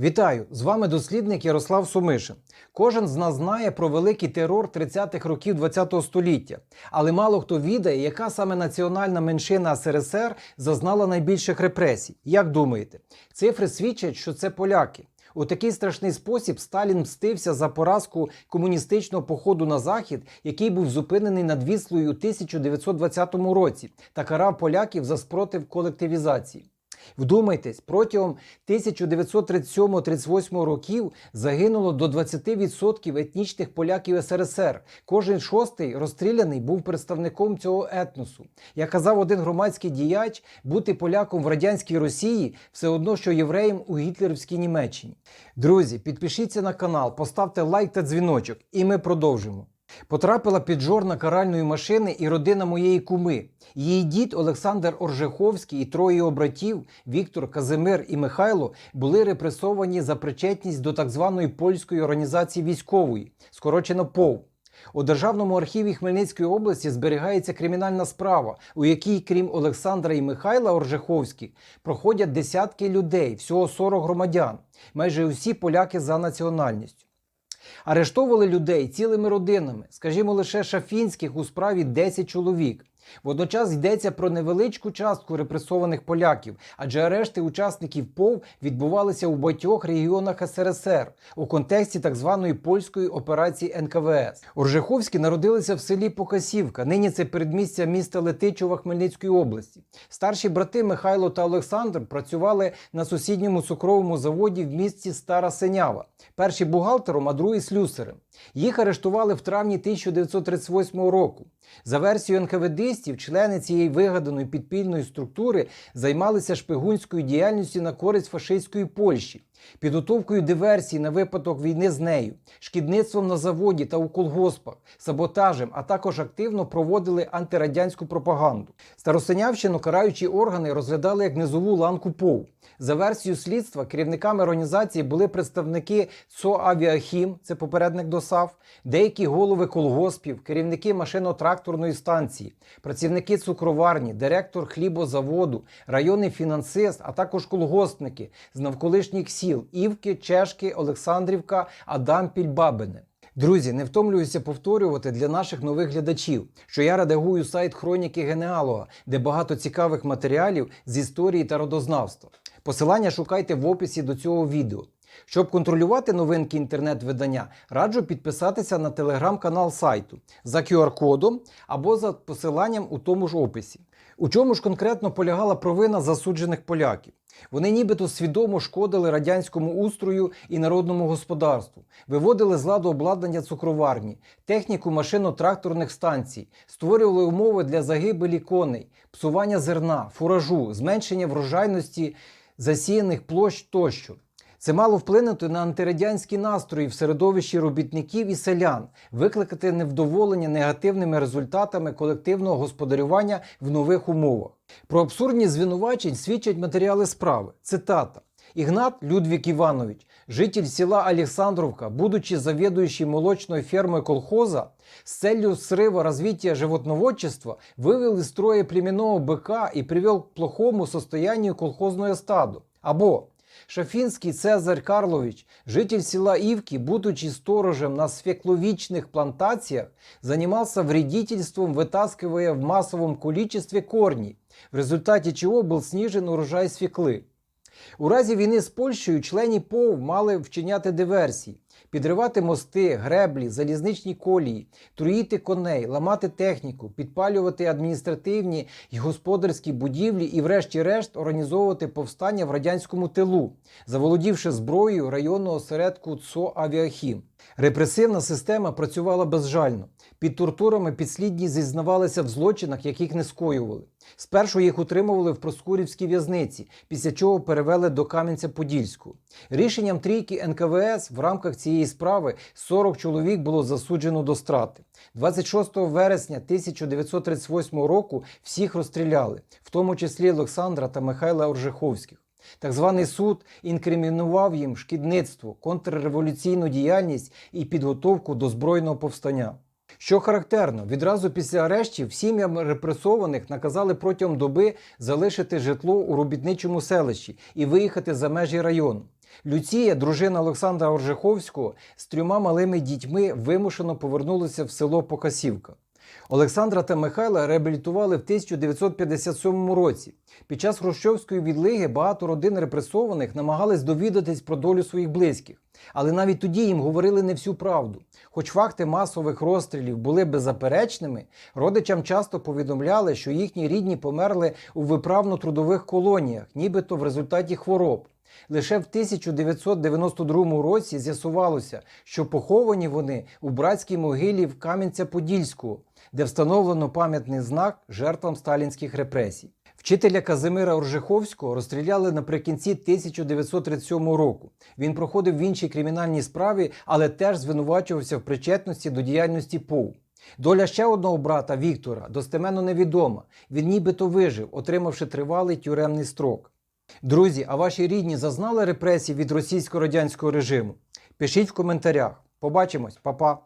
Вітаю! З вами дослідник Ярослав Сумишин. Кожен з нас знає про великий терор 30-х років ХХ століття, але мало хто відає, яка саме національна меншина СРСР зазнала найбільших репресій. Як думаєте? Цифри свідчать, що це поляки. У такий страшний спосіб Сталін мстився за поразку комуністичного походу на захід, який був зупинений над Віслою у 1920 році, та карав поляків за спротив колективізації. Вдумайтесь, протягом 1937-38 років загинуло до 20% етнічних поляків СРСР. Кожен шостий розстріляний був представником цього етносу. Як казав один громадський діяч, бути поляком в радянській Росії все одно, що євреєм у гітлерівській Німеччині. Друзі, підпишіться на канал, поставте лайк та дзвіночок, і ми продовжимо. Потрапила під жорна каральної машини і родина моєї куми. Її дід Олександр Оржеховський і троє його братів Віктор, Казимир і Михайло були репресовані за причетність до так званої польської організації військової, скорочено ПОВ. У Державному архіві Хмельницької області зберігається кримінальна справа, у якій, крім Олександра і Михайла Оржеховських, проходять десятки людей, всього 40 громадян, майже усі поляки за національністю. Арештовували людей цілими родинами, скажімо, лише шафінських у справі 10 чоловік. Водночас йдеться про невеличку частку репресованих поляків, адже арешти учасників ПОВ відбувалися у багатьох регіонах СРСР у контексті так званої польської операції НКВС. Оржеховські народилися в селі Покасівка. Нині це передмістя міста Летичова Хмельницької області. Старші брати Михайло та Олександр працювали на сусідньому цукровому заводі в місті Стара Синява. Перший бухгалтером, а другий слюсарем. Їх арештували в травні 1938 року. За версією НКВДистів, члени цієї вигаданої підпільної структури займалися шпигунською діяльністю на користь фашистської Польщі, підготовкою диверсій на випадок війни з нею, шкідництвом на заводі та у колгоспах, саботажем, а також активно проводили антирадянську пропаганду. Старосинявщину караючі органи розглядали як низову ланку ПОВ. За версією слідства, керівниками організації були представники ЦО «Авіахім», це попередник ДОСАВ, деякі голови колгоспів, керівники машино-тракторної станції, працівники цукроварні, директор хлібозаводу, районний фінансист, а також колгоспники з навколишніх сіл Івки, Чешки, Олександрівка, Адампіль, Бабине. Друзі, не втомлююся повторювати для наших нових глядачів, що я редагую сайт Хроніки Генеалога, де багато цікавих матеріалів з історії та родознавства. Посилання шукайте в описі до цього відео. Щоб контролювати новинки інтернет-видання, раджу підписатися на телеграм-канал сайту за QR-кодом або за посиланням у тому ж описі. У чому ж конкретно полягала провина засуджених поляків? Вони нібито свідомо шкодили радянському устрою і народному господарству, виводили з ладу обладнання цукроварні, техніку машино-тракторних станцій, створювали умови для загибелі коней, псування зерна, фуражу, зменшення врожайності засіяних площ тощо. Це мало вплинути на антирадянські настрої в середовищі робітників і селян, викликати невдоволення негативними результатами колективного господарювання в нових умовах. Про абсурдність звинувачень свідчать матеріали справи. Цитата. Ігнат Людвік Іванович, житель села Александровка, будучи завідуючим молочной фермой колхоза, с целью срыва развития животноводчества вывел из строя племенного быка и привел к плохому состоянию колхозное стадо. Або Шафінський Цезарь Карлович, житель села Ивки, будучи сторожем на свекловичных плантациях, занимался вредительством, вытаскивая в массовом количестве корни, в результате чего был снижен урожай свеклы. У разі війни з Польщею члені ПОВ мали вчиняти диверсії, підривати мости, греблі, залізничні колії, труїти коней, ламати техніку, підпалювати адміністративні й господарські будівлі і, врешті-решт, організовувати повстання в радянському тилу, заволодівши зброєю районного осередку ЦО Авіахім. Репресивна система працювала безжально. Під тортурами підслідні зізнавалися в злочинах, яких не скоювали. Спершу їх утримували в Проскурівській в'язниці, після чого перевели до Кам'янця-Подільського. Рішенням трійки НКВС в рамках цієї справи 40 чоловік було засуджено до страти. 26 вересня 1938 року всіх розстріляли, в тому числі Олександра та Михайла Оржеховських. Так званий суд інкримінував їм шкідництво, контрреволюційну діяльність і підготовку до збройного повстання. Що характерно, відразу після арештів сім'ям репресованих наказали протягом доби залишити житло у робітничому селищі і виїхати за межі району. Люція, дружина Олександра Оржиховського, з трьома малими дітьми вимушено повернулися в село Покасівка. Олександра та Михайла реабілітували в 1957 році. Під час Хрущовської відлиги багато родин репресованих намагались довідатись про долю своїх близьких. Але навіть тоді їм говорили не всю правду. Хоч факти масових розстрілів були беззаперечними, родичам часто повідомляли, що їхні рідні померли у виправно-трудових колоніях, нібито в результаті хвороб. Лише в 1992 році з'ясувалося, що поховані вони у братській могилі в Кам'янця-Подільського, де встановлено пам'ятний знак жертвам сталінських репресій. Вчителя Казимира Оржиховського розстріляли наприкінці 1937 року. Він проходив в іншій кримінальній справі, але теж звинувачувався в причетності до діяльності ПОУ. Доля ще одного брата Віктора достеменно невідома. Він нібито вижив, отримавши тривалий тюремний строк. Друзі, а ваші рідні зазнали репресій від російсько-радянського режиму? Пишіть в коментарях. Побачимось, Па-па!